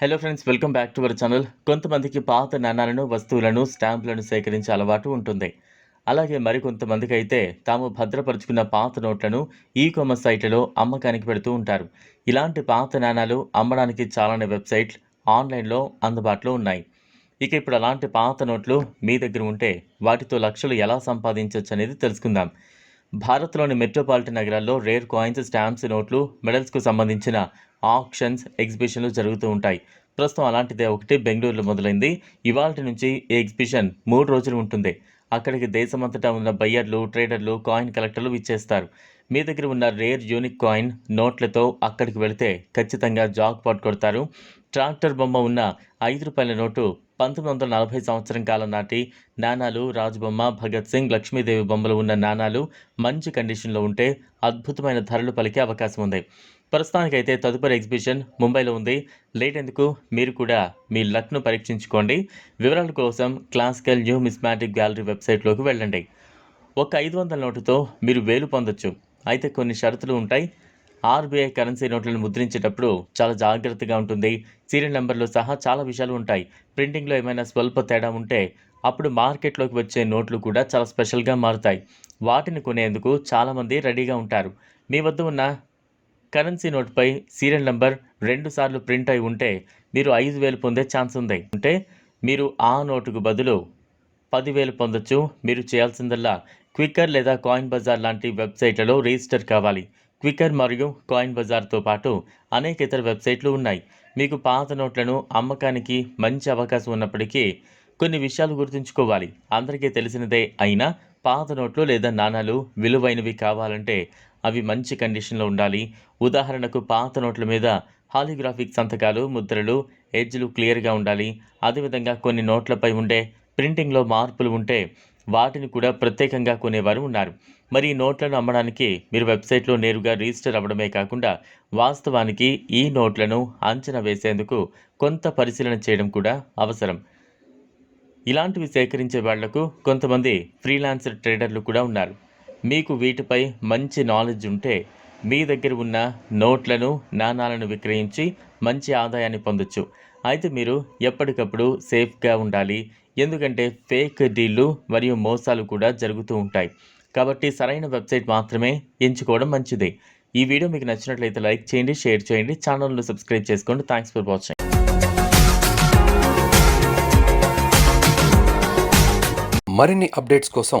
Hello friends welcome back to our channel కొంతమందికి పాత నాణాలను వస్తువులను స్టాంపులను సేకరించే అలవాటు ఉంటుంది. అలాగే మరికొంతమందికి అయితే తాము భద్రపరుచుకున్న పాత నోట్లను ఈ కామర్స్ సైట్లలో అమ్మకానికి పెడుతూ ఉంటారు. ఇలాంటి పాత నాణాలు అమ్మడానికి చాలానే వెబ్సైట్లు ఆన్లైన్లో అందుబాటులో ఉన్నాయి. ఇక ఇప్పుడు అలాంటి పాత నోట్లు మీ దగ్గర ఉంటే వాటితో లక్షలు ఎలా సంపాదించవచ్చు అనేది తెలుసుకుందాం. భారత్లోని మెట్రోపాలిటన్ నగరాల్లో రేర్ కాయిన్స్ స్టాంప్స్ నోట్లు మెడల్స్కు సంబంధించిన ఆక్షన్స్ ఎగ్జిబిషన్లు జరుగుతూ ఉంటాయి. ప్రస్తుతం అలాంటిదే ఒకటి బెంగళూరులో మొదలైంది. ఇవాళ నుంచి ఈ ఎగ్జిబిషన్ మూడు రోజులు ఉంటుంది. అక్కడికి దేశమంతటా ఉన్న బయ్యర్లు ట్రేడర్లు కాయిన్ కలెక్టర్లు ఇచ్చేస్తారు మీ దగ్గర ఉన్న రేర్ యూనిక్ కాయిన్ నోట్లతో అక్కడికి వెళితే ఖచ్చితంగా జాక్ పాట్ కొడతారు. ట్రాక్టర్ బొమ్మ ఉన్న ఐదు రూపాయల నోటు పంతొమ్మిది వందల నలభై సంవత్సరం కాలం నాటి నాణాలు రాజబొమ్మ భగత్ సింగ్ లక్ష్మీదేవి బొమ్మలు ఉన్న నాణాలు మంచి కండిషన్లో ఉంటే అద్భుతమైన ధరలు పలికే అవకాశం ఉంది. ప్రస్తుతానికైతే తదుపరి ఎగ్జిబిషన్ ముంబైలో ఉంది. లేట్ ఎందుకు? మీరు కూడా మీ లక్ను పరీక్షించుకోండి. వివరాల కోసం క్లాసికల్ న్యూ మిస్మాటిక్ గ్యాలరీ వెబ్సైట్లోకి వెళ్ళండి. ఒక ఐదు వందల నోటుతో మీరు వేలు పొందొచ్చు. అయితే కొన్ని షరతులు ఉంటాయి. ఆర్బీఐ కరెన్సీ నోట్లను ముద్రించేటప్పుడు చాలా జాగ్రత్తగా ఉంటుంది. సీరియల్ నెంబర్లు సహా చాలా విషయాలు ఉంటాయి. ప్రింటింగ్లో ఏమైనా స్వల్ప తేడా ఉంటే అప్పుడు మార్కెట్లోకి వచ్చే నోట్లు కూడా చాలా స్పెషల్గా మారుతాయి. వాటిని కొనేందుకు చాలామంది రెడీగా ఉంటారు. మీ వద్ద ఉన్న కరెన్సీ నోట్పై సీరియల్ నెంబర్ రెండు సార్లు ప్రింట్ అయి ఉంటే మీరు ఐదు వేలు పొందే ఛాన్స్ ఉంది. అంటే మీరు ఆ నోటుకు బదులు పదివేలు పొందొచ్చు. మీరు చేయాల్సిందల్లా క్విక్కర్ లేదా కాయిన్ బజార్ లాంటి వెబ్సైట్లలో రిజిస్టర్ కావాలి. క్విక్కర్ మరియు కాయిన్ బజార్తో పాటు అనేక ఇతర వెబ్సైట్లు ఉన్నాయి. మీకు పాత నోట్లను అమ్మకానికి మంచి అవకాశం ఉన్నప్పటికీ కొన్ని విషయాలు గుర్తుంచుకోవాలి. అందరికీ తెలిసినదే అయినా పాత నోట్లు లేదా నాణాలు విలువైనవి కావాలంటే అవి మంచి కండిషన్లో ఉండాలి. ఉదాహరణకు పాత నోట్ల మీద హాలిగ్రాఫిక్ సంతకాలు ముద్రలు ఎడ్జ్లు క్లియర్గా ఉండాలి. అదేవిధంగా కొన్ని నోట్లపై ఉండే ప్రింటింగ్లో మార్పులు ఉంటే వాటిని కూడా ప్రత్యేకంగా కొనేవారు ఉన్నారు. మరి ఈ నోట్లను అమ్మడానికి మీరు వెబ్సైట్లో నేరుగా రిజిస్టర్ అవ్వడమే కాకుండా వాస్తవానికి ఈ నోట్లను అంచనా వేసేందుకు కొంత పరిశీలన చేయడం కూడా అవసరం. ఇలాంటివి సేకరించే వాళ్ళకు కొంతమంది ఫ్రీలాన్సర్ ట్రేడర్లు కూడా ఉన్నారు. మీకు వీటిపై మంచి నాలెడ్జ్ ఉంటే మీ దగ్గర ఉన్న నోట్లను నాణాలను విక్రయించి మంచి ఆదాయాన్ని పొందొచ్చు. అయితే మీరు ఎప్పటికప్పుడు సేఫ్గా ఉండాలి. ఎందుకంటే ఫేక్ డీళ్ళు మరియు మోసాలు కూడా జరుగుతూ ఉంటాయి. కాబట్టి సరైన వెబ్సైట్ మాత్రమే ఎంచుకోవడం మంచిది. ఈ వీడియో మీకు నచ్చినట్లయితే లైక్ చేయండి షేర్ చేయండి ఛానల్ను సబ్స్క్రైబ్ చేసుకోండి. Thanks for watching. మరిన్ని అప్డేట్స్ కోసం